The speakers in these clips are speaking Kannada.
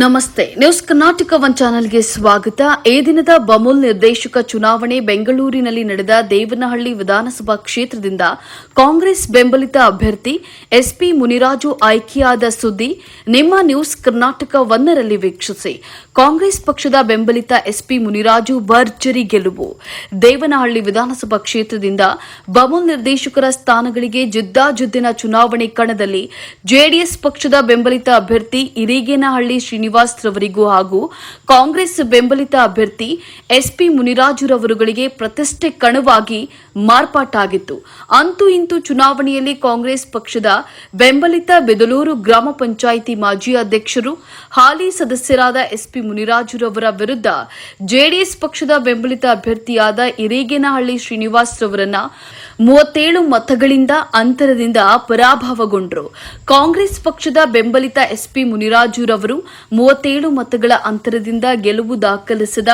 ನಮಸ್ತೆ. ನ್ಯೂಸ್ ಕರ್ನಾಟಕ ಒನ್ ಚಾನೆಲ್ಗೆ ಸ್ವಾಗತ. ಈ ದಿನದ ಬಮೂಲ್ ನಿರ್ದೇಶಕ ಚುನಾವಣೆ ಬೆಂಗಳೂರಿನಲ್ಲಿ ನಡೆದ ದೇವನಹಳ್ಳಿ ವಿಧಾನಸಭಾ ಕ್ಷೇತ್ರದಿಂದ ಕಾಂಗ್ರೆಸ್ ಬೆಂಬಲಿತ ಅಭ್ಯರ್ಥಿ ಎಸ್ಪಿ ಮುನಿರಾಜು ಆಯ್ಕೆಯಾದ ಸುದ್ದಿ ನಿಮ್ಮ ನ್ಯೂಸ್ ಕರ್ನಾಟಕ ಒನ್ನರಲ್ಲಿ ವೀಕ್ಷಿಸಿ. ಕಾಂಗ್ರೆಸ್ ಪಕ್ಷದ ಬೆಂಬಲಿತ ಎಸ್ಪಿ ಮುನಿರಾಜು ಭರ್ಜರಿ ಗೆಲುವು. ದೇವನಹಳ್ಳಿ ವಿಧಾನಸಭಾ ಕ್ಷೇತ್ರದಿಂದ ಬಮೂಲ್ ನಿರ್ದೇಶಕರ ಸ್ಥಾನಗಳಿಗೆ ಜಿದ್ದಾಜಿದ್ದಿನ ಚುನಾವಣೆ ಕಣದಲ್ಲಿ ಜೆಡಿಎಸ್ ಪಕ್ಷದ ಬೆಂಬಲಿತ ಅಭ್ಯರ್ಥಿ ಇರಿಗೇನಹಳ್ಳಿ ಶ್ರೀನಿವಾಸ್ ರವರಿಗೂ ಹಾಗೂ ಕಾಂಗ್ರೆಸ್ ಬೆಂಬಲಿತ ಅಭ್ಯರ್ಥಿ ಎಸ್ಪಿ ಮುನಿರಾಜುರವರುಗಳಿಗೆ ಪ್ರತಿಷ್ಠೆ ಕಣವಾಗಿ ಮಾರ್ಪಾಟಾಗಿತ್ತು. ಅಂತೂ ಇಂತೂ ಚುನಾವಣೆಯಲ್ಲಿ ಕಾಂಗ್ರೆಸ್ ಪಕ್ಷದ ಬೆಂಬಲಿತ ಬೆದಲೂರು ಗ್ರಾಮ ಪಂಚಾಯಿತಿ ಮಾಜಿ ಅಧ್ಯಕ್ಷರು, ಹಾಲಿ ಸದಸ್ಯರಾದ ಎಸ್ಪಿ ಮುನಿರಾಜುರವರ ವಿರುದ್ಧ ಜೆಡಿಎಸ್ ಪಕ್ಷದ ಬೆಂಬಲಿತ ಅಭ್ಯರ್ಥಿಯಾದ ಇರೇಗೇನಹಳ್ಳಿ ಶ್ರೀನಿವಾಸ್ ರವರನ್ನ ಮೂವತ್ತೇಳು ಮತಗಳಿಂದ ಅಂತರದಿಂದ ಪರಾಭವಗೊಂಡರು. ಕಾಂಗ್ರೆಸ್ ಪಕ್ಷದ ಬೆಂಬಲಿತ ಎಸ್ಪಿ ಮುನಿರಾಜುರವರು ಮೂವತ್ತೇಳು ಮತಗಳ ಅಂತರದಿಂದ ಗೆಲುವು ದಾಖಲಿಸಿದ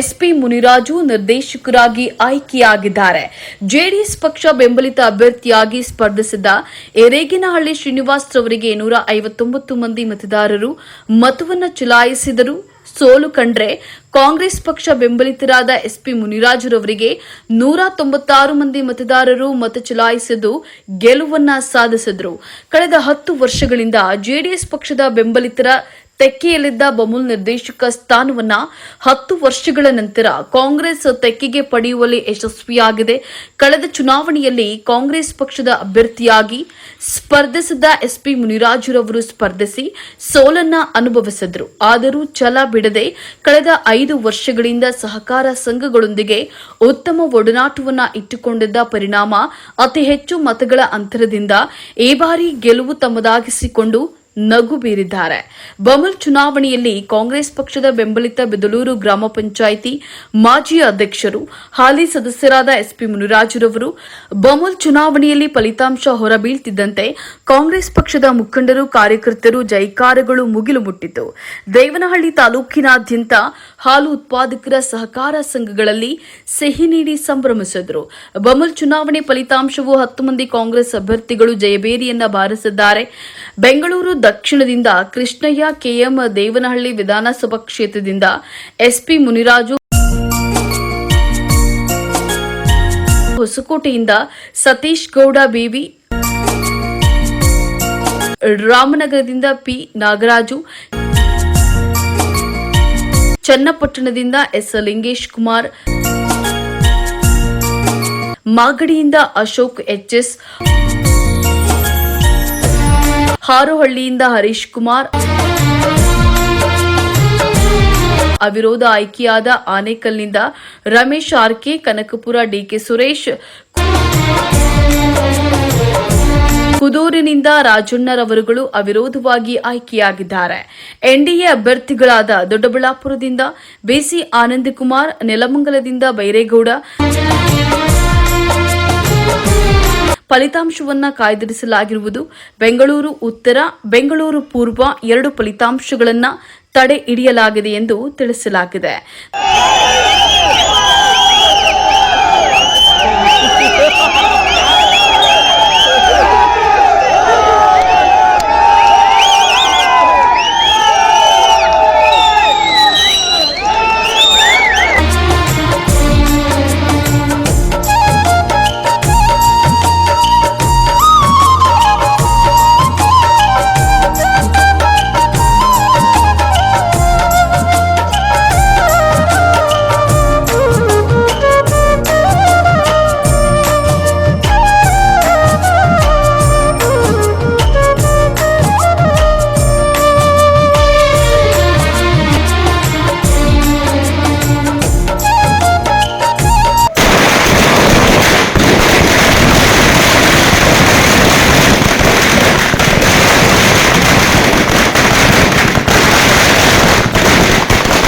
ಎಸ್ಪಿ ಮುನಿರಾಜು ನಿರ್ದೇಶಕರಾಗಿ ಆಯ್ಕೆಯಾಗಿದ್ದಾರೆ. ಜೆಡಿಎಸ್ ಪಕ್ಷ ಬೆಂಬಲಿತ ಅಭ್ಯರ್ಥಿಯಾಗಿ ಸ್ಪರ್ಧಿಸಿದ್ದ ಎರೇಗಿನಹಳ್ಳಿ ಶ್ರೀನಿವಾಸ್ ರವರಿಗೆ ನೂರ ಐವತ್ತೊಂಬತ್ತು ಮಂದಿ ಮತದಾರರು ಮತವನ್ನು ಚಲಾಯಿಸಿದರು. ಸೋಲು ಕಂಡ್ರೆ ಕಾಂಗ್ರೆಸ್ ಪಕ್ಷ ಬೆಂಬಲಿತರಾದ ಎಸ್ಪಿ ಮುನಿರಾಜುರವರಿಗೆ ನೂರ ತೊಂಬತ್ತಾರು ಮಂದಿ ಮತದಾರರು ಮತ ಚಲಾಯಿಸಿದ್ದು ಗೆಲುವನ್ನ ಸಾಧಿಸಿದರು. ಕಳೆದ ಹತ್ತು ವರ್ಷಗಳಿಂದ ಜೆಡಿಎಸ್ ಪಕ್ಷದ ಬೆಂಬಲಿತರ ತೆಕ್ಕೆಯಲ್ಲಿದ್ದ ಬಮೂಲ್ ನಿರ್ದೇಶಕ ಸ್ಥಾನವನ್ನ ಹತ್ತು ವರ್ಷಗಳ ನಂತರ ಕಾಂಗ್ರೆಸ್ ತೆಕ್ಕೆಗೆ ಪಡೆಯುವಲ್ಲಿ ಯಶಸ್ವಿಯಾಗಿದೆ. ಕಳೆದ ಚುನಾವಣೆಯಲ್ಲಿ ಕಾಂಗ್ರೆಸ್ ಪಕ್ಷದ ಅಭ್ಯರ್ಥಿಯಾಗಿ ಸ್ಪರ್ಧಿಸಿದ್ದ ಎಸ್ಪಿ ಮುನಿರಾಜುರವರು ಸ್ಪರ್ಧಿಸಿ ಸೋಲನ್ನ ಅನುಭವಿಸಿದ್ರು. ಆದರೂ ಛಲ ಬಿಡದೆ ಕಳೆದ ಐದು ವರ್ಷಗಳಿಂದ ಸಹಕಾರ ಸಂಘಗಳೊಂದಿಗೆ ಉತ್ತಮ ಒಡನಾಟವನ್ನ ಇಟ್ಟುಕೊಂಡಿದ್ದ ಪರಿಣಾಮ ಅತಿ ಹೆಚ್ಚು ಮತಗಳ ಅಂತರದಿಂದ ಈ ಬಾರಿ ಗೆಲುವು ತಮ್ಮದಾಗಿಸಿಕೊಂಡು ನಗು ಬೀರಿದ್ದಾರೆ. ಬಮಲ್ ಚುನಾವಣೆಯಲ್ಲಿ ಕಾಂಗ್ರೆಸ್ ಪಕ್ಷದ ಬೆಂಬಲಿತ ಬೆದಲೂರು ಗ್ರಾಮ ಪಂಚಾಯಿತಿ ಮಾಜಿ ಅಧ್ಯಕ್ಷರು, ಹಾಲಿ ಸದಸ್ಯರಾದ ಎಸ್ಪಿ ಮುನಿರಾಜುರವರು ಬಮಲ್ ಚುನಾವಣೆಯಲ್ಲಿ ಫಲಿತಾಂಶ ಹೊರಬೀಳ್ತಿದ್ದಂತೆ ಕಾಂಗ್ರೆಸ್ ಪಕ್ಷದ ಮುಖಂಡರು, ಕಾರ್ಯಕರ್ತರು, ಜೈಕಾರಗಳು ಮುಗಿಲು ಮುಟ್ಟಿತು ದೇವನಹಳ್ಳಿ ತಾಲೂಕಿನಾದ್ಯಂತ ಹಾಲು ಉತ್ಪಾದಕರ ಸಹಕಾರ ಸಂಘಗಳಲ್ಲಿ ಸಹಿ ನೀಡಿ ಸಂಭ್ರಮಿಸಿದರು. ಬಮಲ್ ಚುನಾವಣೆ ಫಲಿತಾಂಶವು ಹತ್ತು ಮಂದಿ ಕಾಂಗ್ರೆಸ್ ಅಭ್ಯರ್ಥಿಗಳು ಜಯಬೇರಿಯನ್ನ ಬಾರಿಸಿದ್ದಾರೆ. ಬೆಂಗಳೂರು ದಕ್ಷಿಣದಿಂದ ಕೃಷ್ಣಯ್ಯ ಕೆಎಂ ದೇವನಹಳ್ಳಿ ವಿಧಾನಸಭಾ ಕ್ಷೇತ್ರದಿಂದ ಎಸ್ಪಿ ಮುನಿರಾಜು ಹೊಸಕೋಟೆಯಿಂದ ಸತೀಶ್ ಗೌಡ ಬೇವಿ ರಾಮನಗರದಿಂದ ಪಿ ನಾಗರಾಜು ಚನ್ನಪಟ್ಟಣದಿಂದ ಎಸ್ ಲಿಂಗೇಶ್ ಕುಮಾರ್. ಮಾಗಡಿಯಿಂದ ಅಶೋಕ್ ಎಚ್ಎಸ್ ಹಾರೋಹಳ್ಳಿಯಿಂದ ಹರೀಶ್ ಕುಮಾರ್. ಅವಿರೋಧ ಆಯ್ಕೆಯಾದ ಆನೇಕಲ್ನಿಂದ ರಮೇಶ್ ಆರ್ಕೆ ಕನಕಪುರ ಡಿಕೆ ಸುರೇಶ್. ಕುದೂರಿನಿಂದ ರಾಜಣ್ಣರವರುಗಳು ಅವಿರೋಧವಾಗಿ ಆಯ್ಕೆಯಾಗಿದ್ದಾರೆ. ಎನ್ಡಿಎ ಅಭ್ಯರ್ಥಿಗಳಾದ ದೊಡ್ಡಬಳ್ಳಾಪುರದಿಂದ ಬಿಸಿ ಆನಂದಕುಮಾರ್, ನೆಲಮಂಗಲದಿಂದ ಬೈರೇಗೌಡ ಫಲಿತಾಂಶವನ್ನ ಕಾಯ್ದಿರಿಸಲಾಗಿರುವುದು ಬೆಂಗಳೂರು ಉತ್ತರ, ಬೆಂಗಳೂರು ಪೂರ್ವ ಎರಡು ಫಲಿತಾಂಶಗಳನ್ನು ತಡೆ ಹಿಡಿಯಲಾಗಿದೆ ಎಂದು ತಿಳಿಸಲಾಗಿದೆ.